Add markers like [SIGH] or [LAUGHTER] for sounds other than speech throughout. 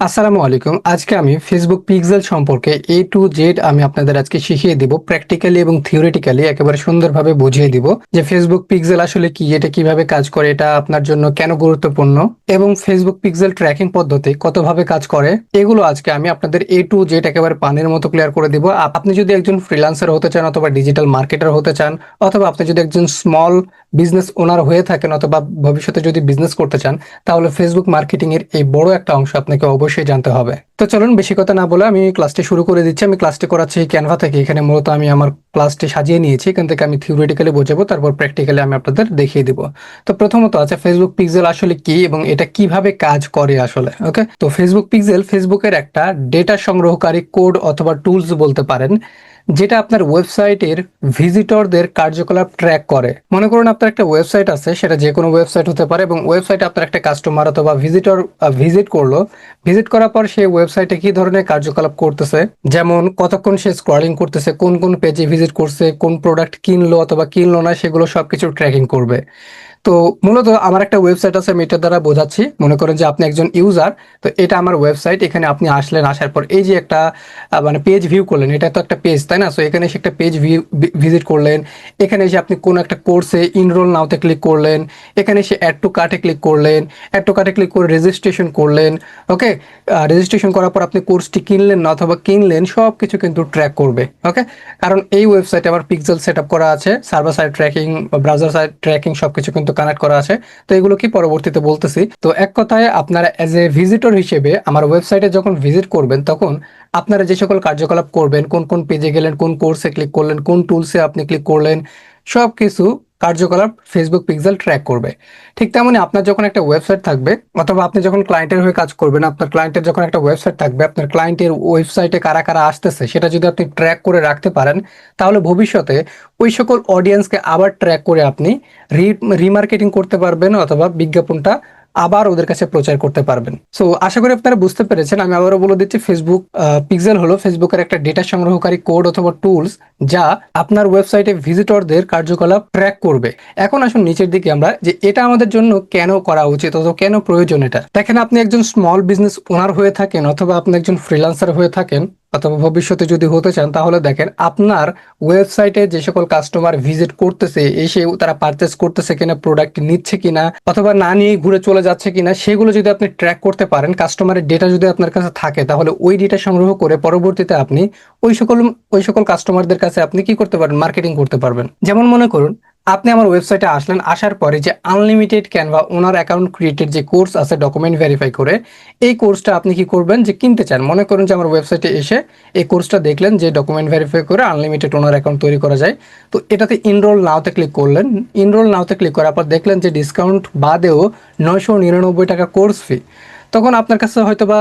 আসসালামু আলাইকুম। আজকে আমি ফেসবুক পিক্সেল সম্পর্কে এ টু জেড আমি আপনাদের আজকে শিখিয়ে দিব প্র্যাকটিক্যালি এবং থিওরিটিক্যালি একেবারে সুন্দরভাবে বুঝিয়ে দিব যে ফেসবুক পিক্সেল আসলে কি, এটা কীভাবে কাজ করে, এটা আপনার জন্য কেন গুরুত্বপূর্ণ এবং ফেসবুক পিক্সেল ট্র্যাকিং পদ্ধতি কতভাবে কাজ করে, এগুলো আজকে আমি আপনাদের এ টু জেড একেবারে পানির মতো ক্লিয়ার করে দিব। আপনি যদি একজন ফ্রিল্যান্সার হতে চান অথবা ডিজিটাল মার্কেটার হতে চান অথবা আপনি যদি একজন স্মল বিজনেস ওনার হয়ে থাকেন অথবা ভবিষ্যতে যদি বিজনেস করতে চান, তাহলে ফেসবুক মার্কেটিং এর এই বড় একটা অংশ আপনাকে অবশ্যই জানতে হবে। তো চলুন, বেশি কথা না বলে আমি ক্লাসটি শুরু করে দিচ্ছি। আমি ক্লাসটি করাচ্ছি ক্যানভা থেকে। এখানে মূলত আমি আমার ক্লাসটি সাজিয়ে নিয়েছি। এখান থেকে আমি থিওরিটিক্যালি বোঝাবো, তারপর প্র্যাকটিক্যালি আমি আপনাদের দেখিয়ে দিব। তো প্রথমত আছে ফেসবুক পিক্সেল আসলে কি এবং এটা কীভাবে কাজ করে আসলে ওকে তো ফেসবুক পিক্সেল ফেসবুকের একটা ডেটা সংগ্রহকারী কোড অথবা টুলস বলতে পারেন। যেটা আপনার ওয়েবসাইটের ভিজিটরদের কার্যকলাপ ট্র্যাক করে। মনে করুন আপনার একটা ওয়েবসাইট আছে, সেটা যে কোনো ওয়েবসাইট হতে পারে এবং ওয়েবসাইটে আপনার একটা কাস্টমার অথবা ভিজিটর ভিজিট করল। ভিজিট করার পর সেই ওয়েবসাইটে কি ধরনের কার্যকলাপ করতেছে? যেমন কতক্ষণ সে স্ক্রলিং করতেছে, কোন কোন পেজে ভিজিট করছে, কোন প্রোডাক্ট কিনলো অথবা কিনলো না, সেগুলো সবকিছু ট্র্যাকিং করবে। তো মূলত আমার একটা ওয়েবসাইট আছে, আমি এটার দ্বারা বোঝাচ্ছি। মনে করেন যে আপনি একজন ইউজার তো এটা আমার ওয়েবসাইট এখানে আপনি আসলেন, আসার পর এই যে একটা মানে পেজ ভিউ করলেন, এটা তো একটা পেজ তাই না? সো এখানে এসে একটা পেজ ভিউ ভিজিট করলেন, এখানে এসে আপনি কোনো একটা কোর্সে ইনরোল নাওতে ক্লিক করলেন, এখানে এসে অ্যাড টু কার্টে ক্লিক করলেন অ্যাড টু কার্টে ক্লিক করে রেজিস্ট্রেশন করলেন ওকে রেজিস্ট্রেশন করার পর আপনি কোর্সটি কিনলেন না অথবা কিনলেন সব কিছু কিন্তু ট্র্যাক করবে ওকে কারণ এই ওয়েবসাইটে আমার পিক্সেল সেট আপ করা আছে server side tracking browser side tracking সব কিছু কিন্তু কানেক্ট করা আছে। তো এগুলো কি পরবর্তীতে বলতেছি। তো এক কথায় আপনারা অ্যাজ এ ভিজিটর হিসেবে আমার ওয়েবসাইটে যখন ভিজিট করবেন, তখন আপনারা যে সকল কার্যকলাপ করবেন, কোন কোন পেজে গেলেন, কোন কোর্সে ক্লিক করলেন, কোন টুলসে আপনি ক্লিক করলেন সব কিছু কার্যকলাপ ফেসবুক পিক্সেল ট্র্যাক করবে। ঠিক তেমনি আপনার যখন একটা ওয়েবসাইট থাকবে, অথবা আপনি যখন ক্লায়েন্টের হয়ে কাজ করবেন, আপনার ক্লায়েন্টের যখন একটা ওয়েবসাইট থাকবে, আপনার ক্লায়েন্টের ওয়েবসাইটে কারা কারা আসতেছে, সেটা যদি আপনি ট্র্যাক করে রাখতে পারেন, তাহলে ভবিষ্যতে ওই সকল অডিয়েন্সকে আবার ট্র্যাক করে আপনি রিমার্কেটিং করতে পারবেন, অথবা বিজ্ঞাপনটা আবার ওদের কাছে প্রচার করতে পারবেন। সো আশা করি আপনারা বুঝতে পেরেছেন। আমি আবারও বলে দিচ্ছি ফেসবুক পিক্সেল হলো ফেসবুকের একটা ডেটা সংগ্রহকারী কোড অথবা টুলস যা আপনার ওয়েবসাইটে ভিজিটরদের কার্যকলাপ ট্র্যাক করবে। এখন আসুন নিচের দিকে আমরা, যে এটা আমাদের জন্য কেন করা উচিত অথবা কেন প্রয়োজন এটা? দেখেন, আপনি একজন স্মল বিজনেস ওনার হয়ে থাকেন অথবা আপনি একজন ফ্রিল্যান্সার হয়ে থাকেন। অথবা ভবিষ্যতে যদি হতে চান, তাহলে দেখেন আপনার ওয়েবসাইটে যে সকল কাস্টমার ভিজিট করতেছে, এসে তারা পারচেস করতেছে কিনা প্রোডাক্ট নিচ্ছে কিনা, অথবা না নিয়ে ঘুরে চলে যাচ্ছে কিনা, সেগুলো যদি আপনি ট্র্যাক করতে পারেন কাস্টমারের ডেটা যদি আপনার কাছে থাকে, তাহলে ওই ডেটা সংগ্রহ করে পরবর্তীতে আপনি ওই সকল ওই সকল কাস্টমারদের কাছে আপনি কি করতে পারেন মার্কেটিং করতে পারবেন। যেমন মনে করুন আপনি আমার ওয়েবসাইটে আসলেন, আসার পরে যে unlimited Canva owner account created যে কোর্স আছে ডকুমেন্ট ভেরিফাই করে, এই কোর্সটা আপনি কি করবেন? যে কিনতে চান। মনে করেন যে আমার ওয়েবসাইটে এসে এই কোর্সটা দেখলেন যে ডকুমেন্ট ভেরিফাই করে আনলিমিটেড ওনার অ্যাকাউন্ট তৈরি করা যায়। তো এটাতে ইনরোল নাওতে ক্লিক করলেন। ইনরোল নাওতে ক্লিক করার পর দেখলেন যে ডিসকাউন্ট বাদেও নয়শো নিরানব্বই টাকা কোর্স ফি তখন আপনার কাছে হয়তো বা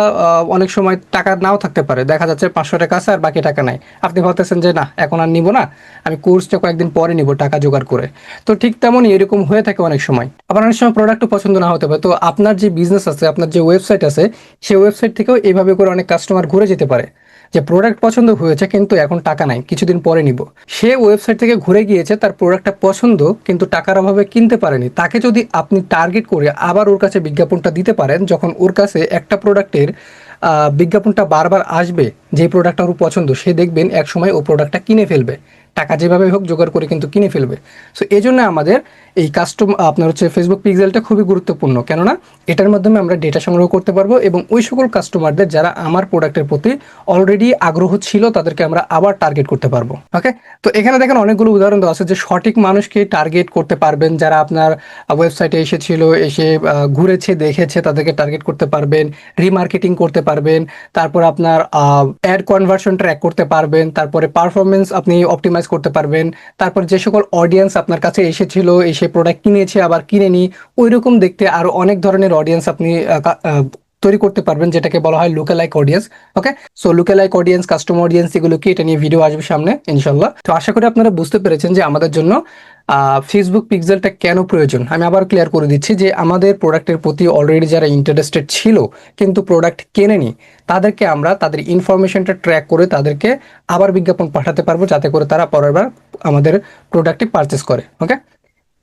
অনেক সময় টাকা নাও থাকতে পারে। দেখা যাচ্ছে পাঁচশো টাকা আছে আর বাকি টাকা নাই। আপনি ভাবতেছেন যে, না, এখন আর নিব না। আমি কোর্সটা কয়েকদিন পরে নিব টাকা জোগাড় করে। তো ঠিক তেমনই এরকম হয়ে থাকে অনেক সময়। আবার অনেক সময় প্রোডাক্টও পছন্দ না হতে পারে। তো আপনার যে বিজনেস আছে, আপনার যে ওয়েবসাইট আছে, সেই ওয়েবসাইট থেকেও এইভাবে করে অনেক কাস্টমার ঘুরে যেতে পারে। যে প্রোডাক্ট পছন্দ হয়েছে কিন্তু এখন টাকা নাই, কিছুদিন পরে নিব। সে ওয়েবসাইট থেকে ঘুরে গিয়েছে, তার প্রোডাক্টটা পছন্দ, কিন্তু টাকার অভাবে কিনতে পারেনি। তাকে যদি আপনি টার্গেট করে আবার ওর কাছে বিজ্ঞাপনটা দিতে পারেন, যখন ওর কাছে একটা প্রোডাক্টের বিজ্ঞাপনটা বারবার আসবে, যে প্রোডাক্টটা ওর পছন্দ, সে দেখবেন এক সময় ও প্রোডাক্টটা কিনে ফেলবে। টাকা যেভাবে হোক জোগাড় করে কিন্তু কিনে ফেলবে। সো এই জন্য আমাদের এই কাস্টম আপনার হচ্ছে ফেসবুক পিক্সেলটা খুবই গুরুত্বপূর্ণ। কেননা, এটার মাধ্যমে আমরা ডেটা সংগ্রহ করতে পারব এবং ওই সকল কাস্টমারদের যারা আমার প্রোডাক্টের প্রতি অলরেডি আগ্রহ ছিল, তাদেরকে আমরা আবার টার্গেট করতে পারব। ওকে তো এখানে দেখেন অনেকগুলো উদাহরণ দেওয়া আছে যে সঠিক মানুষকে টার্গেট করতে পারবেন, যারা আপনার ওয়েবসাইটে এসেছিল, এসে ঘুরেছে, দেখেছে, তাদেরকে টার্গেট করতে পারবেন রিমার্কেটিং করতে পারবেন, তারপর আপনার অ্যাড কনভার্সন ট্র্যাক করতে পারবেন, তারপরে পারফরমেন্স আপনি অপটিমাইজ করতে পারবেন। তারপর যে সকল অডিয়েন্স আপনার কাছে এসেছিল, এসে প্রোডাক্ট কিনেছে, আবার কিনেনি ওই রকম দেখতে আরও অনেক ধরনের অডিয়েন্স আপনি তৈরি করতে পারবেন, যেটাকে বলা হয় lookalike audience okay so lookalike audience customer audience এগুলো কি? এটা নিয়ে ভিডিও আসবে সামনে ইনশাল্লাহ তো আশা করি আপনারা বুঝতে পেরেছেন যে আমাদের জন্য ফেসবুক পিক্সেলটা কেন প্রয়োজন? আমি আবার ক্লিয়ার করে দিচ্ছি যে আমাদের প্রোডাক্টের প্রতি অলরেডি যারা ইন্টারেস্টেড ছিল, কিন্তু প্রোডাক্ট কেনেনি, তাদেরকে আমরা তাদের ইনফরমেশনটা ট্র্যাক করে তাদেরকে আবার বিজ্ঞাপন পাঠাতে পারব, যাতে করে তারা পরের আমাদের প্রোডাক্টটি পারচেস করে ওকে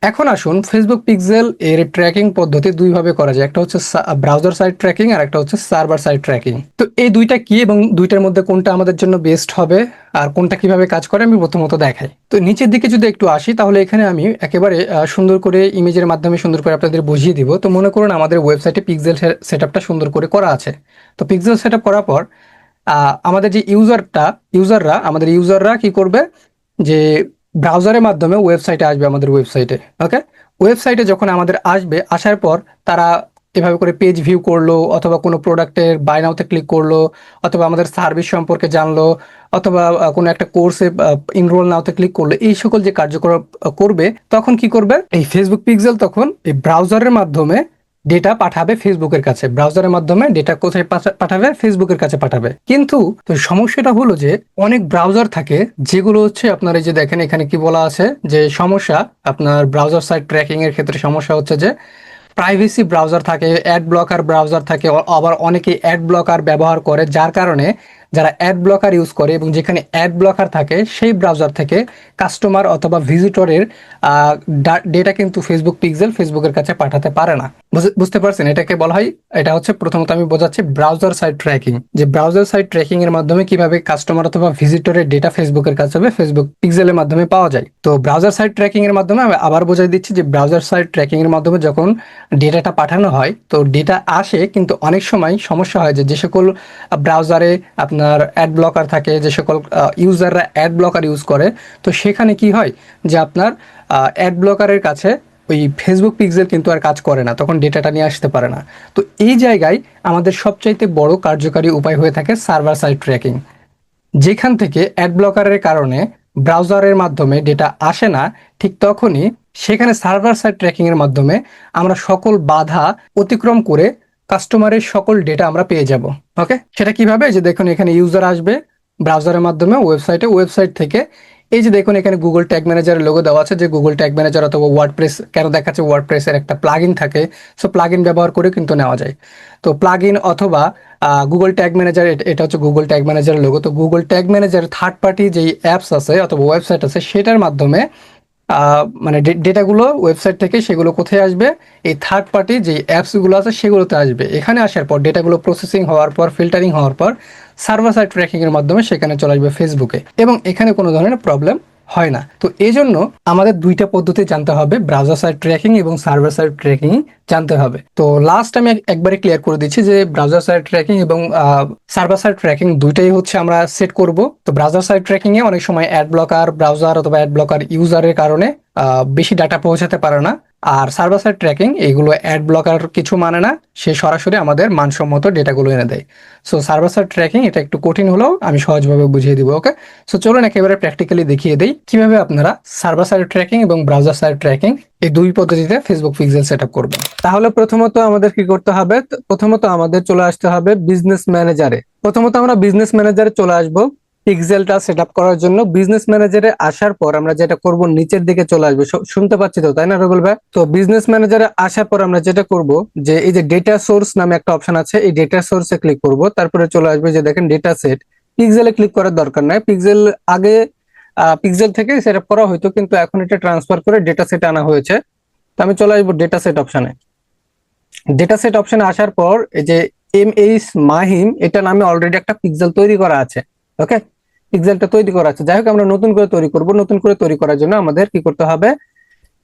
এখন আসুন ফেসবুক পিক্সেল এর ট্র্যাকিং পদ্ধতি দুইভাবে করা যায়। একটা হচ্ছে ব্রাউজার সাইড ট্র্যাকিং আর একটা হচ্ছে সার্ভার সাইড ট্র্যাকিং তো এই দুইটা কি এবং দুইটার মধ্যে কোনটা আমাদের জন্য বেস্ট হবে আর কোনটা কীভাবে কাজ করে আমি প্রথমত দেখাই। তো নিচের দিকে যদি একটু আসি, তাহলে এখানে আমি একেবারে সুন্দর করে ইমেজের মাধ্যমে সুন্দর করে আপনাদের বুঝিয়ে দিব। তো মনে করুন আমাদের ওয়েবসাইটে পিক্সেল সেট সুন্দর করে করা আছে। তো পিক্সেল সেট করার পর আমাদের যে ইউজারটা ইউজাররা আমাদের ইউজাররা কি করবে? যে ব্রাউজারের মাধ্যমে ওয়েবসাইটে আসবে আমাদের ওয়েবসাইটে ওকে ওয়েবসাইটে যখন আমাদের আসবে, আসার পর তারা এভাবে করে পেজ ভিউ করল, অথবা কোনো প্রোডাক্টের বাই নাওতে ক্লিক করল, অথবা আমাদের সার্ভিস সম্পর্কে জানলো, অথবা কোনো একটা কোর্সে ইনরোল নাওতে ক্লিক করল, এই সকল যে কার্যকলাপ করবে, তখন কি করবে? এই ফেসবুক পিক্সেল তখন এই ব্রাউজারের মাধ্যমে ডেটা পাঠাবে ফেসবুকের কাছে ব্রাউজারের মাধ্যমে ডেটা কোথায় পাঠা- পাঠাবে ফেসবুকের কাছে পাঠাবে। কিন্তু সমস্যাটা হলো যে অনেক ব্রাউজার থাকে যেগুলো হচ্ছে আপনার এই যে দেখেন এখানে কি বলা আছে যে সমস্যা, আপনার ব্রাউজার সাইট ট্র্যাকিং এর ক্ষেত্রে সমস্যা হচ্ছে যে প্রাইভেসি ব্রাউজার থাকে অ্যাড ব্লকার ব্রাউজার থাকে, আবার অনেকে অ্যাড ব্লকার ব্যবহার করে, যার কারণে যারা অ্যাড ব্লকার ইউজ করে এবং যেখানে অ্যাড ব্লকার থাকে, সেই ব্রাউজার থেকে কাস্টমার অথবা ভিজিটরের ডেটা কিন্তু ফেসবুক পিক্সেল ফেসবুকের কাছে পাঠাতে পারে না। বুঝ- বুঝতে পারছেন এটাকে বলা হয়? এটা হচ্ছে প্রথমত আমি বোঝাচ্ছি ব্রাউজার সাইট ট্র্যাকিং যে ব্রাউজার সাইট ট্র্যাকিং এর মাধ্যমে কীভাবে কাস্টমার অথবা ভিজিটরের ডেটা ফেসবুকের কাছে হবে ফেসবুক পিক্সেলের মাধ্যমে পাওয়া যায়। তো ব্রাউজার সাইট ট্র্যাকিং এর মাধ্যমে আমি আবার বোঝাই দিচ্ছি যে ব্রাউজার সাইট ট্র্যাকিং এর মাধ্যমে যখন ডেটাটা পাঠানো হয়, তো ডেটা আসে কিন্তু অনেক সময় সমস্যা হয় যে যে সকল ব্রাউজারে আপনার অ্যাড ব্লকার থাকে, যে সকল ইউজাররা অ্যাড ব্লকার ইউজ করে, তো সেখানে কি হয় যে আপনার অ্যাড ব্লকারের কাছে ওই ফেসবুক পিক্সেল কিন্তু আর কাজ করে না, তখন ডেটাটা নিয়ে আসতে পারে না। তো এই জায়গায় আমাদের সবচাইতে বড় কার্যকারী উপায় হয়ে থাকে সার্ভার সাইড ট্র্যাকিং যেখান থেকে অ্যাড ব্লকারের কারণে ব্রাউজারের মাধ্যমে ডেটা আসে না, ঠিক তখনই সেখানে সার্ভার সাইড ট্র্যাকিং এর মাধ্যমে আমরা সকল বাধা অতিক্রম করে কাস্টমারের সকল ডেটা আমরা পেয়ে যাব ওকে সেটা কীভাবে? যে দেখুন, এখানে ইউজার আসবে ব্রাউজারের মাধ্যমে ওয়েবসাইটে ওয়েবসাইট থেকে। এই যে দেখুন, এখানে গুগল ট্যাগ ম্যানেজারের লোগো দেওয়া আছে, যে গুগল ট্যাগ ম্যানেজার অথবা ওয়ার্ডপ্রেস কেন দেখাচ্ছে ওয়ার্ডপ্রেসের একটা প্লাগইন থাকে সো প্লাগইন ব্যবহার করে কিন্তু নেওয়া যায়। তো প্লাগইন অথবা গুগল ট্যাগ ম্যানেজার এটা হচ্ছে গুগল ট্যাগ ম্যানেজারের লোগো তো Google tag manager third party যেই অ্যাপস আছে অথবা ওয়েবসাইট আছে, সেটার মাধ্যমে মানে ডেটাগুলো ওয়েবসাইট থেকে সেগুলো কোথায় আসবে? এই থার্ড পার্টি যে অ্যাপসগুলো আছে সেগুলোতে আসবে। এখানে আসার পর ডেটাগুলো প্রসেসিং হওয়ার পর ফিল্টারিং হওয়ার পর সার্ভার সাইড ট্র্যাকিংয়ের মাধ্যমে সেখানে চলে আসবে ফেসবুকে এবং এখানে কোনো ধরনের প্রবলেম হয় না। তো এই জন্য আমাদের দুইটা পদ্ধতি জানতে হবে ব্রাউজার সাইড ট্র্যাকিং এবং সার্ভার সাইড ট্র্যাকিং জানতে হবে। তো লাস্ট আমি এক- একবারে ক্লিয়ার করে দিচ্ছি যে ব্রাউজার সাইড ট্র্যাকিং এবং সার্ভার সাইড ট্র্যাকিং দুইটাই হচ্ছে আমরা সেট করব। তো ব্রাউজার সাইড ট্র্যাকিং এ অনেক সময় অ্যাড ব্লকার ব্রাউজার অথবা অ্যাড ব্লকার ইউজারের কারণে বেশি ডাটা পৌঁছাতে পারে না। আর সার্ভার ট্র্যাকিং এইগুলো অ্যাড ব্লকার কিছু মানে না, সে সরাসরি আমাদের মানসম্মত ডেটাগুলো এনে দেয়। সো সার্ভার ট্র্যাকিং, এটা একটু কঠিন হলেও আমি সহজভাবে বুঝিয়ে দিব ওকে সো চলুন একেবারে প্র্যাকটিক্যালি দেখিয়ে দিই। কীভাবে আপনারা সার্ভার সাইড ট্র্যাকিং এবং ব্রাউজার সাইড ট্র্যাকিং এই দুই পদ্ধতিতে ফেসবুক পিক্সেল সেট আপ করবেন? তাহলে প্রথমত আমাদের কি করতে হবে? প্রথমত আমাদের চলে আসতে হবে বিজনেস ম্যানেজারে প্রথমত আমরা বিজনেস ম্যানেজারে চলে আসব। পিক্সেলটা সেট করার জন্য বিজনেস ম্যানেজারে আসার পর আমরা যেটা করব, নিচের দিকে চলে আসবে। শুনতে পাচ্ছি তো, তাই না রগুল ভাই? তো বিজনেস ম্যানেজারে আসার পর আমরা যেটা করব, যে এই যে ডেটা সোর্স নামে একটা অপশন আছে, এই ডেটা সোর্সে ক্লিক করব। তারপরে চলে আসবে যে দেখেন ডেটা সেট পিক্সেলে ক্লিক করার দরকার নাই। পিক্সেল আগে পিক্সেল থেকে সেট করা হয়তো কিন্তু এখন এটা ট্রান্সফার করে ডেটা সেট আনা হয়েছে। তো আমি চলে আসব ডেটা সেট অপশনে ডেটা সেট অপশনে আসার পর এই যে এম এইচ মাহিম এটা নামে অলরেডি একটা পিক্সেল তৈরি করা আছে। ওকে পিক্সেলটা তৈরি করা আছে। যাই হোক, আমরা নতুন করে তৈরি করব। নতুন করে তৈরি করার জন্য আমাদের কি করতে হবে?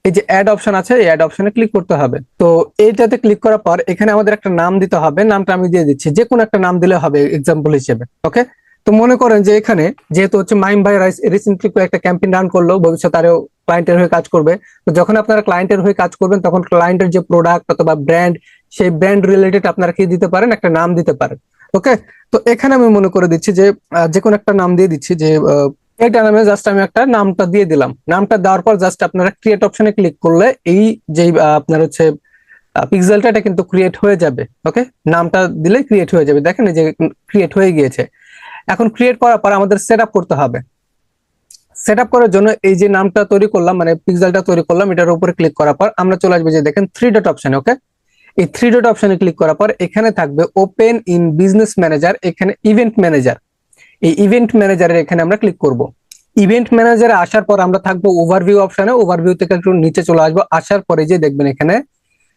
এই যে অ্যাড অপশন আছে, এই অ্যাড অপশনে ক্লিক করতে হবে। তো এইটাতে ক্লিক করার পর এখানে আমাদের একটা নাম দিতে হবে। নামটা আমি দিয়ে দিচ্ছি। যে কোনো একটা নাম দিলে হবে এক্সাম্পল হিসেবে ওকে তো মনে করেন যে এখানে যেহেতু হচ্ছে মাইম ভাই রাইস রিসেন্টলি একটা ক্যাম্পেইন রান করল, ভবিষ্যতে আরও ক্লায়েন্টের হয়ে কাজ করবে। তো যখন আপনারা ক্লায়েন্টের হয়ে কাজ করবেন, তখন ক্লায়েন্টের যে প্রোডাক্ট অথবা ব্র্যান্ড সেই ব্র্যান্ড রিলেটেড আপনারা কি দিতে পারেন? একটা নাম দিতে পারেন। ওকে তো এখানে আমি মনে করে দিচ্ছি যে যে কোনো একটা নাম দিয়ে দিচ্ছি যে এটা নামে জাস্ট আমি একটা নামটা দিয়ে দিলাম। নামটা দেওয়ার পর জাস্ট আপনারা ক্রিয়েট অপশনে ক্লিক করলে এই যে আপনার হচ্ছে পিক্সেলটা এটা কিন্তু ক্রিয়েট হয়ে যাবে। ওকে নামটা দিলে ক্রিয়েট হয়ে যাবে। দেখেন এই যে ক্রিয়েট হয়ে গিয়েছে। এখন ক্রিয়েট করার পর আমাদের সেট করতে হবে। সেট করার জন্য এই যে নামটা তৈরি করলাম মানে পিক্সেলটা তৈরি করলাম, এটার উপরে ক্লিক করার পর আমরা চলে আসবে যে দেখেন থ্রি ডট অপশন ওকে এই থ্রি ডট অপশনে ক্লিক করার পর এখানে থাকবে ওপেন ইন বিজনেস ম্যানেজার এখানে ইভেন্ট ম্যানেজার এই ইভেন্ট ম্যানেজারের এখানে আমরা ক্লিক করব। ইভেন্ট ম্যানেজারে আসার পর আমরা থাকব ওভারভিউ অপশনে ওভারভিউ থেকে একটু নিচে চলে আসব। আসার পরে যে দেখবেন এখানে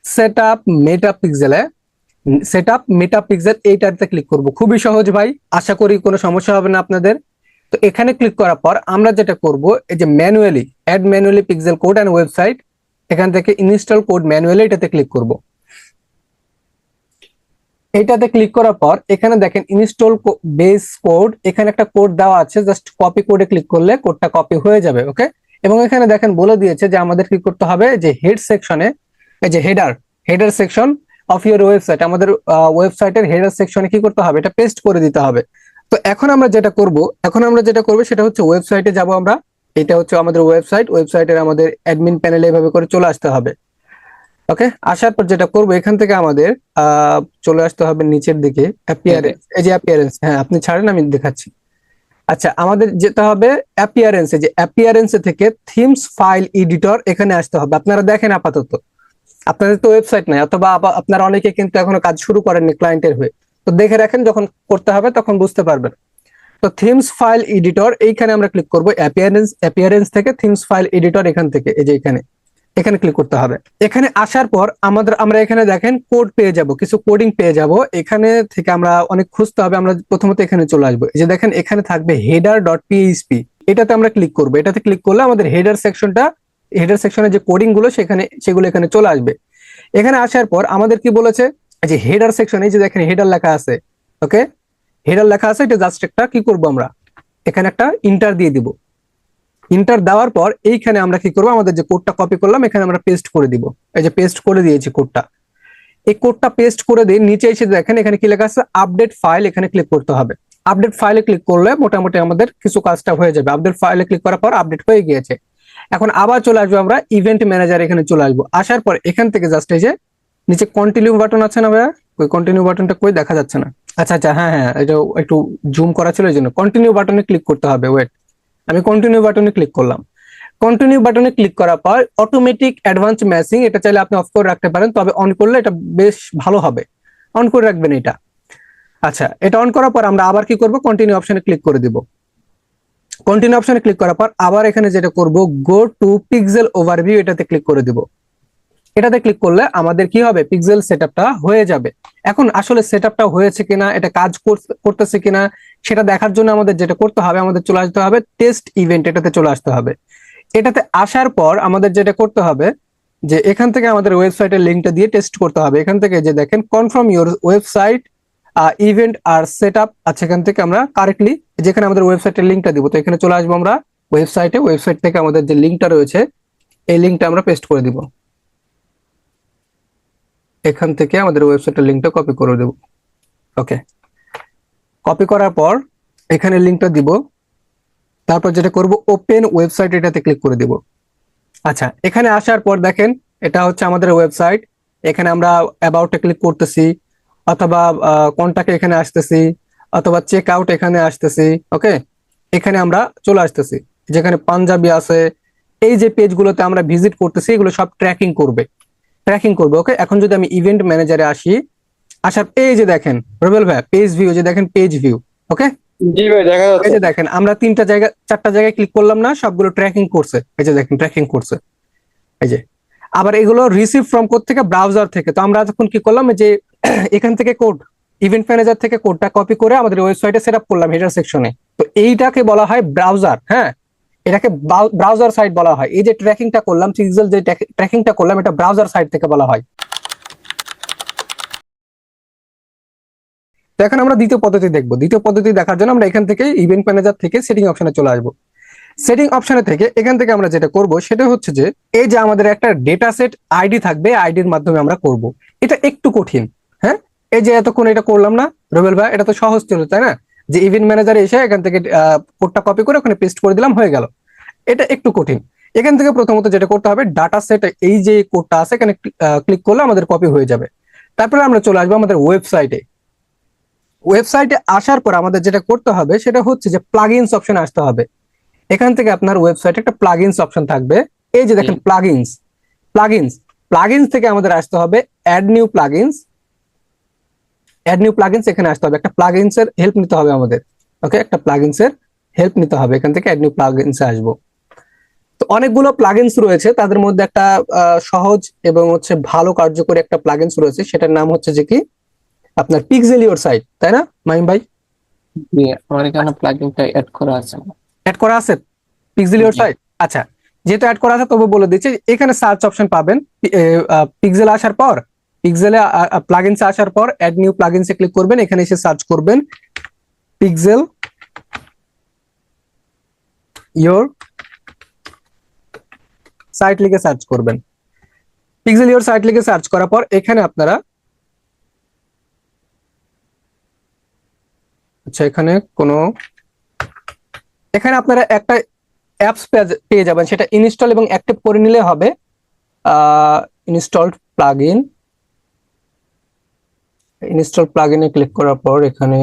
সেট আপ মেটা পিক্সেলে সেট আপ মেটা পিক্সেল এইটাতে ক্লিক করব। খুবই সহজ ভাই, আশা করি কোনো সমস্যা হবে না আপনাদের। তো এখানে ক্লিক করার পর আমরা যেটা করব, এই যে manually add manually pixel code and website এখান থেকে ইনস্টল কোড ম্যানুয়ালি এটাতে ক্লিক করব। এটাতে ক্লিক করার পর, এখানে দেখেন ইনস্টল বেস কোড এখানে একটা কোড দেওয়া আছে জাস্ট কপি কোডে ক্লিক করলে কোডটা কপি হয়ে যাবে ওকে এবং এখানে দেখেন বলে দিয়েছে যে আমাদের কি করতে হবে, যে হেড সেকশনে এই যে header header section of your website আমাদের ওয়েবসাইটের হেডার সেকশনে কি করতে হবে, এটা পেস্ট করে দিতে হবে। তো এখন আমরা যেটা করব, এখন আমরা যেটা করব সেটা হচ্ছে ওয়েবসাইটে যাব আমরা, এটা হচ্ছে আমাদের ওয়েবসাইট ওয়েবসাইটের আমাদের অ্যাডমিন প্যানেলে এভাবে করে চলে আসতে হবে। ওকে আসার পর যেটা করব এখান থেকে আমাদের আহ, চলে আসতে হবে নিচের দিকে অ্যাপিয়ারেন্স এই যে অ্যাপিয়ারেন্স হ্যাঁ আপনি ছাড়েন আমি দেখাচ্ছি। আচ্ছা আমাদের যেতে হবে অ্যাপিয়ারেন্সে যে অ্যাপিয়ারেন্সে থেকে থিমস ফাইল এডিটর এখানে আসতে হবে। আপনারা দেখেন আপাতত। আপনাদের তো ওয়েবসাইট নাই অথবা আপনারা অনেকে কিন্তু এখনও কাজ শুরু করেননি ক্লায়েন্টের হয়ে। তো দেখে রাখেন যখন করতে হবে তখন বুঝতে পারবেন। তো থিমস ফাইল এডিটর এইখানে আমরা ক্লিক করব অ্যাপিয়ারেন্স অ্যাপিয়ারেন্স থেকে থিমস ফাইল এডিটর এখান থেকে এই যে এখানে। এখানে ক্লিক করতে হবে। এখানে আসার পর আমাদের, আমরা এখানে দেখেন কোড পেয়ে যাব, কিছু কোডিং পেয়ে যাব। এখানে থেকে আমরা অনেক খুঁজতে হবে, আমরা প্রথমত এখানে চলে আসব। এই যে দেখেন, এখানে থাকবে হেডার ডট পিএইচপি এটাতে আমরা ক্লিক করব। এটাতে ক্লিক করলে আমাদের হেডার সেকশনটা হেডার সেকশনে যে কোডিংগুলো, সেখানে, সেগুলো এখানে চলে আসবে। এখানে আসার পর আমাদের কি বলেছে? যে হেডার সেকশনে যে দেখেন হেডার লেখা আছে ওকে হেডার লেখা আছে, এটা জাস্ট একটা কি করব আমরা? এখানে একটা ইন্টার দিয়ে দিব। ইন্টার দেওয়ার পর এইখানে আমরা কি করব? আমাদের যে কোডটা কপি করলাম, এখানে আমরা পেস্ট করে দিব। এই যে পেস্ট করে দিয়েছি কোডটা এই কোডটা পেস্ট করে দিয়ে নিচে এসে দেখেন, এখানে কি লেখা আছে? আপডেট ফাইল এখানে ক্লিক করতে হবে। আপডেট ফাইলে ক্লিক করলে মোটামুটি আমাদের কিছু কাজটা হয়ে যাবে। আপডেট ফাইলে ক্লিক করার পর আপডেট হয়ে গিয়েছে। এখন আবার চলে আসব আমরা ইভেন্ট ম্যানেজার এখানে চলে আসব। আসার পর এখান থেকে জাস্ট এই যে নিচে কন্টিনিউ বাটন আছে না ভাইয়া? ওই কন্টিনিউ বাটনটা কই? দেখা যাচ্ছে না। আচ্ছা আচ্ছা হ্যাঁ হ্যাঁ এটা একটু জুম করা ছিল, এই জন্য কন্টিনিউ বাটনে ক্লিক করতে হবে। ওয়েট আমি কন্টিনিউ বাটনে ক্লিক করলাম। কন্টিনিউ বাটনে ক্লিক করার পর অটোমেটিক অ্যাডভান্স ম্যাচিং এটা চাইলে আপনি অফ করে রাখতে পারেন, তবে অন করলে এটা বেশ ভালো হবে। অন করে রাখবেন এটা। আচ্ছা এটা অন করার পর আমরা আবার কি করব? কন্টিনিউ অপশনে ক্লিক করে দিব। কন্টিনিউ অপশনে ক্লিক করার পর আবার এখানে যেটা করব গো টু পিক্সেল ওভারভিউ এটাতে ক্লিক করে দিব। এটাতে ক্লিক করলে আমাদের কি হবে? পিক্সেল সেটআপটা হয়ে যাবে। এখন আসলে সেটআপটা হয়েছে কিনা, এটা কাজ করতে- করতেছে কিনা, সেটা দেখার জন্য আমাদের যেটা করতে হবে, আমাদের চলে আসতে হবে টেস্ট ইভেন্ট এটাতে চলে আসতে হবে। এটাতে আসার পর আমাদের যেটা করতে হবে, যে এখান থেকে আমাদের ওয়েবসাইটের লিঙ্কটা দিয়ে টেস্ট করতে হবে। এখান থেকে যে দেখেন confirm your website event R set up এখান থেকে আমরা কারেক্টলি যেখানে আমাদের ওয়েবসাইটের লিঙ্কটা দিব, তো এখানে চলে আসব আমরা ওয়েবসাইটে ওয়েবসাইট থেকে আমাদের যে লিঙ্কটা রয়েছে, এই লিঙ্কটা আমরা পেস্ট করে দিব। এখান থেকে আমাদের ওয়েবসাইটের লিঙ্কটা কপি করে দেব। ওকে কপি করার পর এখানে লিঙ্কটা দিব। তারপর যেটা করব ওপেন ওয়েবসাইট এটাতে ক্লিক করে দিব। আচ্ছা এখানে আসার পর দেখেন, এটা হচ্ছে আমাদের ওয়েবসাইট এখানে আমরা অ্যাবাউটে ক্লিক করতেছি, অথবা কন্টাক্ট এখানে আসতেছি, অথবা চেক আউট এখানে আসতেছি ওকে এখানে আমরা চলে আসতেছি। যেখানে পাঞ্জাবি আছে, এই যে পেজগুলোতে আমরা ভিজিট করতেছি, এগুলো সব ট্র্যাকিং করবে। ট্র্যাকিং করবে ওকে এখন যদি আমি ইভেন্ট ম্যানেজারে আসি আসার এই যে দেখেন রুবেল ভাই পেজ ভিউ যে দেখেন পেজ ভিউ ওকে জি ভাই দেখা যাচ্ছে এই যে দেখেন আমরা তিনটা জায়গা চারটা জায়গায় ক্লিক করলাম না সবগুলো ট্র্যাকিং করছে। এই যে দেখেন ট্র্যাকিং করছে। এই যে আবার এগুলো রিসিভ ফ্রম কোড থেকে ব্রাউজার থেকে। তো আমরা তখন কি করলাম যে [CLEARS THROAT] এখান থেকে কোড ইভেন্ট ম্যানেজার থেকে কোডটা কপি করে আমাদের ওয়েবসাইটে সেট আপ করলাম হেডার সেকশনে তো এইটাকে বলা হয় ব্রাউজার হ্যাঁ? এটাকে ব্রাউজার সাইট বলা হয়। এই যে ট্র্যাকিংটা করলাম পিক্সেল যে ট্র্যাকিংটা করলাম, এটা ব্রাউজার সাইট থেকে বলা হয়। তো এখন আমরা দ্বিতীয় পদ্ধতি দেখব। দ্বিতীয় পদ্ধতি দেখার জন্য আমরা এখান থেকে ইভেন্ট ম্যানেজার থেকে সেটিং অপশনে চলে আসব। সেটিং অপশনে থেকে এখান থেকে আমরা যেটা করব, সেটা হচ্ছে যে, এই যে আমাদের একটা ডেটা সেট আইডি থাকবে আইডির মাধ্যমে আমরা করব। এটা একটু কঠিন হ্যাঁ? এই যে এতক্ষণ এটা করলাম না, রুবেল ভাই, এটা তো সহজ ছিল, তাই না? যে ইভেন্ট ম্যানেজারে এসে এখান থেকে কোডটা কপি করে ওখানে পেস্ট করে দিলাম হয়ে গেল। এটা একটু কঠিন। এখান থেকে প্রথমত যেটা করতে হবে ডাটা সেট এই যে কোডটা আছে এখানে ক্লিক করলে আমাদের কপি হয়ে যাবে। তারপরে আমরা চলে আসব আমাদের ওয়েবসাইটে ওয়েবসাইটে আসার পর আমাদের যেটা করতে হবে সেটা হচ্ছে যে প্লাগইনস অপশন আসতে হবে। এখান থেকে আপনার ওয়েবসাইটে একটা প্লাগইনস অপশন থাকবে। এই যে দেখেন প্লাগইনস প্লাগইনস প্লাগইনস থেকে আমাদের আসতে হবে add new plugins add new plugins এখানে আসতে হবে। একটা প্লাগইনস এর হেল্প নিতে হবে আমাদের। ওকে একটা প্লাগইনস এর হেল্প নিতে হবে। এখান থেকে অ্যাড নিউ প্লাগইনসে আসব। তো অনেকগুলো প্লাগইনস রয়েছে। তাদের মধ্যে একটা সহজ এবং হচ্ছে ভালো কার্যকরী একটা প্লাগইনস রয়েছে। সেটার নাম হচ্ছে যে কি? আপনার পিক্সেল ইওর সাইট তাই না? মাইম ভাই? আমার এখানে প্লাগইনটা অ্যাড করা আছে। অ্যাড করা আছে? পিক্সেল ইওর সাইট আচ্ছা যেহেতু অ্যাড করা আছে তবে বলে দিচ্ছি এখানে সার্চ অপশন পাবেন। পিক্সেল আসার পর পিক্সেলে প্লাগইনসে আসার পর অ্যাড নিউ প্লাগইনসে ক্লিক করবেন, এখানে এসে সার্চ করবেন পিক্সেল ইওর সাইট লিখে সার্চ করবেন। পিক্সেল ইওর সাইট লিখে সার্চ করার পর এখানে আপনারা আচ্ছা এখানে কোনো এখানে আপনারা একটা অ্যাপস পেয়ে যাবেন, সেটা ইনস্টল এবং অ্যাক্টিভ করে নিলে হবে ইনস্টলড প্লাগইন ইনস্টল প্লাগইনে ক্লিক করার পর এখানে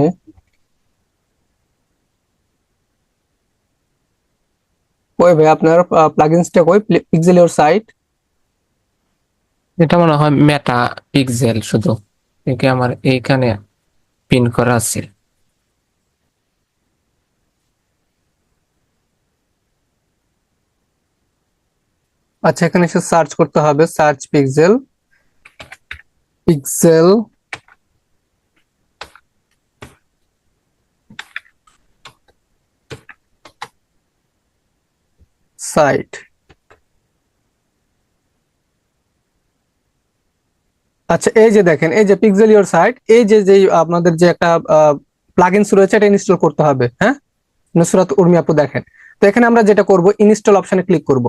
ওই ভাই আপনার প্লাগইনসটা কই পিক্সেল ইওর সাইট এটা মনে হয় মেটা পিক্সেল শুধু। একে আমার এইখানে পিন করা আছে। আচ্ছা এখানে এসে সার্চ করতে হবে সার্চ পিক্সেল পিক্সেল সাইট। আচ্ছা এই যে দেখেন, এই যে পিক্সেল ইওর সাইট, এই যে যে আপনাদের যে একটা প্লাগইনস রয়েছে, এটা ইনস্টল করতে হবে হ্যাঁ? নুসরাত উর্মি আপু দেখেন। তো এখানে আমরা যেটা করব ইনস্টল অপশনে ক্লিক করব।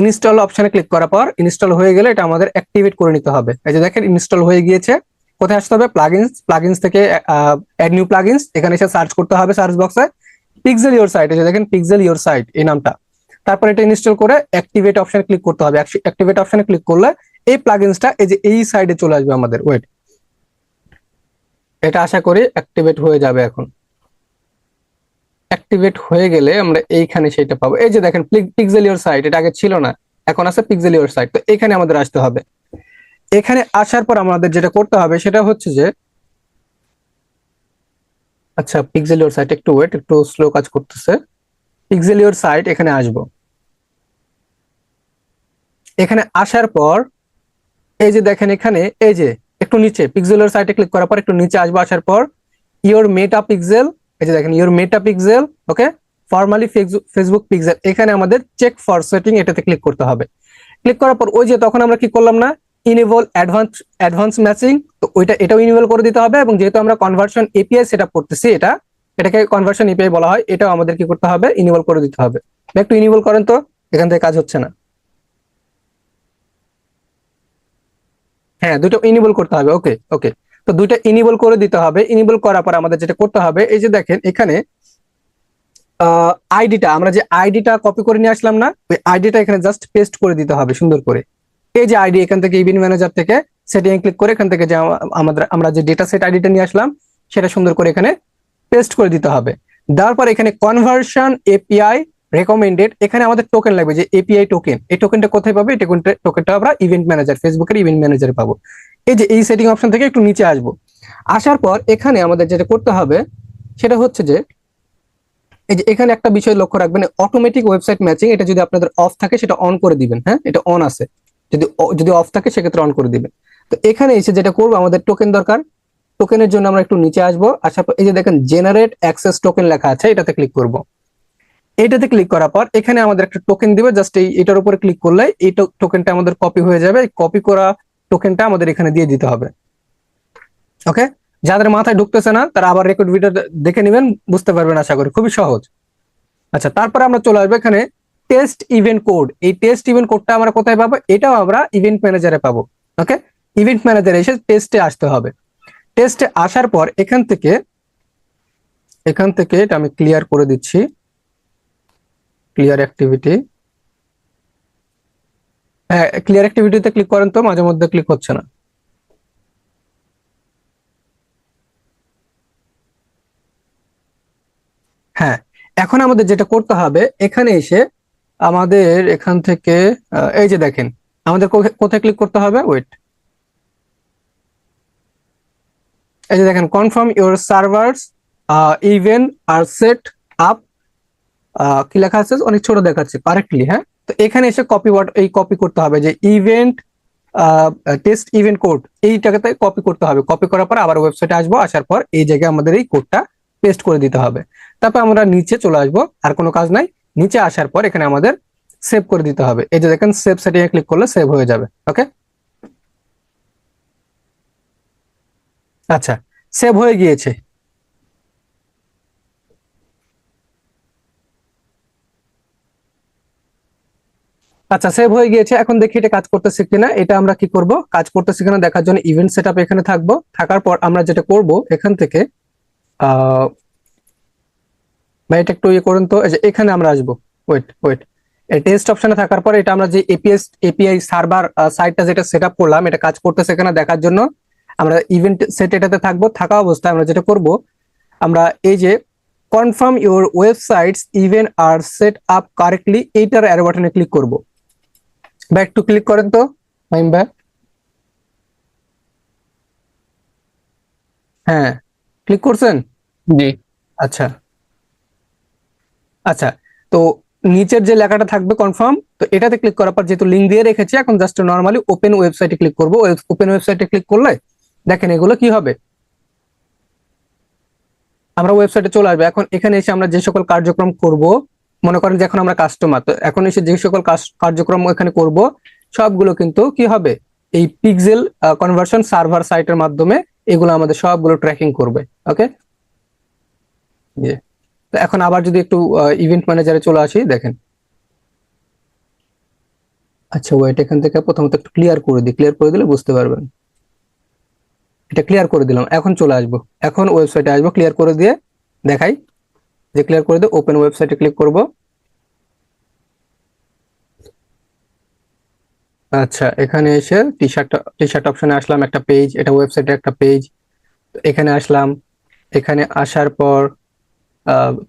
ইনস্টল অপশনে ক্লিক করার পর ইনস্টল হয়ে গেলে এটা আমাদের অ্যাক্টিভেট করে নিতে হবে। এই যে দেখেন ইনস্টল হয়ে গিয়েছে। কোথায় আসতে হবে? প্লাগইনস প্লাগইনস থেকে অ্যাড নিউ প্লাগইনস এখানে এসে সার্চ করতে হবে সার্চ বক্সে পিক্সেল ইওর সাইট, এই যে দেখেন পিক্সেল ইওর সাইট, এই নামটা। তারপর এটা ইনস্টল করে অ্যাক্টিভেট অপশনে ক্লিক করতে হবে। অ্যাক্টিভেট অপশনে ক্লিক করলে এই প্লাগইনসটা এই যে এই সাইডে চলে আসবে আমাদের। ওয়েট এটা আশা করি অ্যাক্টিভেট হয়ে যাবে এখন। অ্যাক্টিভেট হয়ে গেলে আমরা এইখানে সেটা পাবো। এই যে দেখেন পিক্সেল ইওর সাইট এটা আগে ছিল না, এখন আছে পিক্সেল ইওর সাইট তো এখানে আমাদের আসতে হবে। এখানে আসার পর আমাদের যেটা করতে হবে সেটা হচ্ছে যে আচ্ছা পিক্সেল ইওর সাইট একটু ওয়েট একটু স্লো কাজ করতেছে। পিক্সেল ইওর সাইট এখানে আসব। এখানে আসার পর, এই যে দেখেন এখানে, এই যে একটু নিচে পিক্সেলের সাইটে ক্লিক করার পর একটু নিচে আসব আসার পর ইওর মেটা পিক্সেল এই যে দেখেন your meta pixel okay formally Facebook pixel এখানে আমাদের চেক ফর সেটিং এটাতে ক্লিক করতে হবে। ক্লিক করার পর ওই যে তখন আমরা কি করলাম না? ইনেবল অ্যাডভান্স অ্যাডভান্স ম্যাচিং তো ওইটা, এটাও ইনেবল করে দিতে হবে এবং যেহেতু আমরা কনভার্সন এপিআই সেট করতেছি এটা, এটাকে কনভার্সন এপিআই বলা হয়, এটাও আমাদের কি করতে হবে? ইনেবল করে দিতে হবে। একটু ইনেবল করেন তো, এখান থেকে কাজ হচ্ছে না। হ্যাঁ দুটো ইনেবল করতে হবে ওকে ওকে তো দুইটা ইনেবল করে দিতে হবে ইনেবল করার পর আমাদের যেটা করতে হবে, এই যে দেখেন, এখানে আইডিটা আমরা যে আইডিটা কপি করে নিয়ে আসলাম না, ওই আইডিটা এখানে জাস্ট পেস্ট করে দিতে হবে, সুন্দর করে। এই যে আইডি এখান থেকে ইভেন্ট ম্যানেজার থেকে সেটিং ক্লিক করে এখান থেকে যে আমাদের, আমরা যে ডেটা সেট আইডিটা নিয়ে আসলাম, সেটা সুন্দর করে এখানে পেস্ট করে দিতে হবে। দেওয়ার পর এখানে কনভার্সন এপিআই রেকমেন্ডেড এখানে আমাদের টোকেন লাগবে, যে এপিআই টোকেন এই টোকেনটা কোথায় পাবে? টোকেনটা আমরা ইভেন্ট ম্যানেজার ফেসবুকের ইভেন্ট ম্যানেজারে পাবো। এই যে এই সেটিং অপশন থেকে একটু নিচে আসব। আসার পর এখানে আমাদের যেটা করতে হবে, সেটা হচ্ছে যে, এই যে এখানে একটা বিষয় লক্ষ্য রাখবেন অটোমেটিক ওয়েবসাইট ম্যাচিং এটা যদি আপনাদের অফ থাকে, সেটা অন করে দিবেন হ্যাঁ? এটা অন আছে। যদি যদি অফ থাকে, সেক্ষেত্রে অন করে দিবেন। তো এখানে এসে যেটা করব, আমাদের টোকেন দরকার। টোকেনের জন্য আমরা একটু নিচে আসব। আসার পর এই যে দেখেন জেনারেট অ্যাক্সেস টোকেন লেখা আছে, এটাতে ক্লিক করব। এটাতে ক্লিক করার পর এখানে আমাদের একটা টোকেন দিবে জাস্ট এই, এটার উপরে ক্লিক করলে এই টোকেনটা আমাদের কপি হয়ে যাবে। কপি করা টোকেনটা আমাদের এখানে দিয়ে দিতে হবে। ওকে যাদের মাথায় ঢুকতেছে না, তারা আবার রেকর্ড ভিডিও দেখে নেবেন, বুঝতে পারবেন আশা করি। খুবই সহজ। আচ্ছা তারপরে আমরা চলে আসব এখানে টেস্ট ইভেন্ট কোড এই টেস্ট ইভেন্ট কোডটা আমরা কোথায় পাবো? এটাও আমরা ইভেন্ট ম্যানেজারে পাবো। ওকে ইভেন্ট ম্যানেজারে এসে টেস্টে আসতে হবে। টেস্টে আসার পর এখান থেকে এখান থেকে এটা আমি ক্লিয়ার করে দিচ্ছি। ক্লিয়ার অ্যাক্টিভিটি হ্যাঁ ক্লিয়ার অ্যাক্টিভিটিতে ক্লিক করেন তো, মাঝে মধ্যে ক্লিক হচ্ছে না। হ্যাঁ এখন আমাদের যেটা করতে হবে, এখানে এসে আমাদের এখান থেকে এই যে দেখেন, আমাদের কোথায়- ক্লিক করতে হবে? ওয়েট এই যে দেখেন confirm your servers event R set up কি লেখা আছে? অনেক ছোট দেখাচ্ছে কারেক্টলি হ্যাঁ? তো এখানে এসে কপি ওয়ার্ড এই কপি করতে হবে যে ইভেন্ট টেস্ট ইভেন্ট কোড এই জায়গাতে কপি করতে হবে। কপি করার পর আবার ওয়েবসাইটে আসব, আসার পর এই জায়গায় আমাদের এই কোডটা পেস্ট করে দিতে হবে। তারপর আমরা নিচে চলে আসব, আর কোনো কাজ নাই। নিচে আসার পর এখানে আমাদের সেভ করে দিতে হবে। এই যে দেখেন সেভ সেটিংয়ে ক্লিক করলে সেভ হয়ে যাবে ওকে আচ্ছা সেভ হয়ে গিয়েছে। আচ্ছা সেভ হয়ে গিয়েছে। এখন দেখি এটা কাজ করতেছে কিনা। এটা আমরা কি করব? কাজ করতেছে কিনা দেখার জন্য ইভেন্ট সেটআপ এখানে থাকব। থাকার পর আমরা যেটা করব এখান থেকে ভাই, এটা একটু ইয়ে করুন তো। এখানে আমরা আসব। ওয়েট ওয়েট টেস্ট অপশনে থাকার পর এটা আমরা যে এপিএস এপিআই সার্ভার সাইটটা যেটা সেট করলাম, এটা কাজ করতেছে কিনা দেখার জন্য আমরা ইভেন্ট সেট এটাতে থাকব। থাকা অবস্থায় আমরা যেটা করব, আমরা এই যে কনফার্ম ইউর ওয়েবসাইটস ইভেন আর সেট আপ কারেক্টলি এইটার অ্যারো বাটনে ক্লিক করব। বা একটু ক্লিক করেন তো মাইম ভাই। হ্যাঁ ক্লিক করছেন? জি। আচ্ছা। আচ্ছা তো নিচের যে লেখাটা থাকবে কনফার্ম তো এটাতে ক্লিক করার পর যেহেতু লিঙ্ক দিয়ে রেখেছি এখন জাস্ট নর্মালি ওপেন ওয়েবসাইটে ক্লিক করব। ওপেন ওয়েবসাইটে ক্লিক করলে দেখেন এগুলো কি হবে? আমরা ওয়েবসাইটে চলে আসবে। এখন এখানে এসে আমরা যে সকল কার্যক্রম করব মনে করেন যে এখন আমরা কাস্টমার তো এখন এসে যে সকল কার্যক্রম এখানে করব, সবগুলো কিন্তু কি হবে? এই পিক্সেল কনভার্সন সার্ভার সাইটের মাধ্যমে এগুলো আমাদের সবগুলো ট্র্যাকিং করবে ওকে এখন আবার যদি একটু ইভেন্ট ম্যানেজারে চলে আসি, দেখেন। আচ্ছা ওয়েট এখান থেকে প্রথমত একটু ক্লিয়ার করে দিই ক্লিয়ার করে দিলে বুঝতে পারবেন। এটা ক্লিয়ার করে দিলাম, এখন চলে আসব। এখন ওয়েবসাইটে আসব ক্লিয়ার করে দিয়ে দেখাই। যে ক্লিয়ার করে দিয়ে ওপেন ওয়েবসাইটে ক্লিক করব। আচ্ছা এখানে এসে টি শার্ট টি শার্ট অপশনে আসলাম একটা পেজ এটা ওয়েবসাইটের একটা পেজ এখানে আসলাম, এখানে আসার পর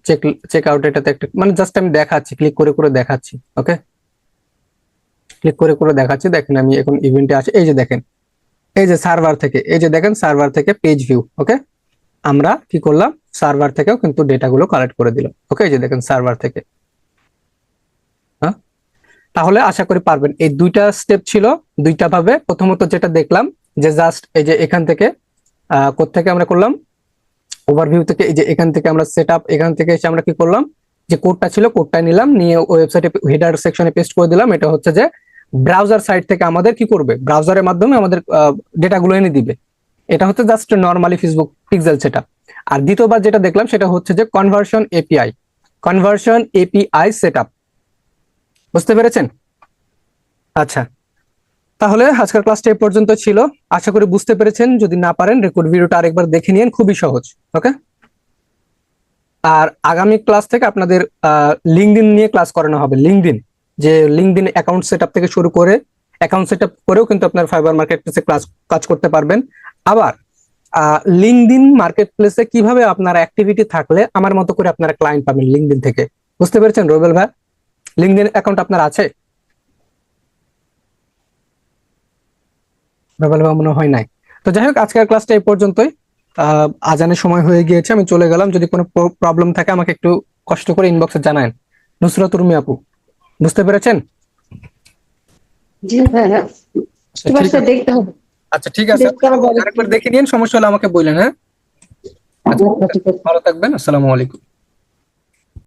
চেক চেক আউট এটাতে একটা মানে জাস্ট আমি দেখাচ্ছি ক্লিক করে করে দেখাচ্ছি ওকে ক্লিক করে করে দেখাচ্ছি, দেখেন আমি এখন ইভেন্টে আছি এই যে দেখেন, এই যে সার্ভার থেকে, এই যে দেখেন সার্ভার থেকে পেজ ভিউ ওকে আমরা কি করলাম? সার্ভার থেকেও কিন্তু ডেটাগুলো কালেক্ট করে দিলাম। ওকে যে দেখেন সার্ভার থেকে। হ্যাঁ? তাহলে আশা করি পারবেন। এই দুইটা স্টেপ ছিল, দুইটা ভাবে। প্রথমত যেটা দেখলাম, যে জাস্ট এই যে এখান থেকে থেকে আমরা করলাম? ওভারভিউ থেকে এই যে এখান থেকে আমরা সেট এখান থেকে এসে আমরা কি করলাম? যে কোডটা ছিল কোডটা নিলাম, নিয়ে ওয়েবসাইটে হেডার সেকশনে পেস্ট করে দিলাম। এটা হচ্ছে যে ব্রাউজার সাইট থেকে আমাদের কি করবে? ব্রাউজারের মাধ্যমে আমাদের ডেটাগুলো এনে দিবে। এটা হচ্ছে জাস্ট নর্মালি ফেসবুক পিক্সেল সেটা আর দ্বিতীয়বার যেটা দেখলাম সেটা হচ্ছে যে conversion API conversion API set বুঝতে পেরেছেন? আচ্ছা তাহলে আজকের ক্লাসটা এই পর্যন্ত ছিল। আশা করি বুঝতে পেরেছেন। যদি না পারেন রেকর্ড ভিডিওটা আরেকবার দেখে নিন, খুবই সহজ ওকে আর আগামী ক্লাস থেকে আপনাদের লিঙ্কডিন নিয়ে ক্লাস করানো হবে। লিঙ্কডিন যে লিঙ্কডিন অ্যাকাউন্ট সেটআপ থেকে শুরু করে অ্যাকাউন্ট সেটআপ করেও কিন্তু আপনার ফাইবার মার্কেট প্লেসে ক্লাস কাজ করতে পারবেন। আবার লিঙ্কডিন মার্কেট প্লেসে কীভাবে আপনার অ্যাক্টিভিটি থাকলে আমার মতো করে আপনারা ক্লায়েন্ট পাবেন লিঙ্কডিন থেকে। বুঝতে পেরেছেন রোবেল ভাই? লিঙ্কডিন অ্যাকাউন্ট আপনার আছে? রোবেল ভাই মনে হয় নাই। তো যাই হোক, আজকের ক্লাসটা এই পর্যন্তই। আজানের সময় হয়ে গিয়েছে, আমি চলে গেলাম। যদি কোনো প্রবলেম থাকে আমাকে একটু কষ্ট করে ইনবক্সে জানান নুসরাত উর্মি আপু, বুঝতে পেরেছেন? জি হ্যাঁ হ্যাঁ। আচ্ছা, ঠিক আছে। দেখতে হবে। আচ্ছা ঠিক আছে। আরেকবার। দেখে নিন সমস্যা হলে আমাকে বললেন হ্যাঁ? আচ্ছা আচ্ছা, ভালো থাকবেন আসসালামু আলাইকুম।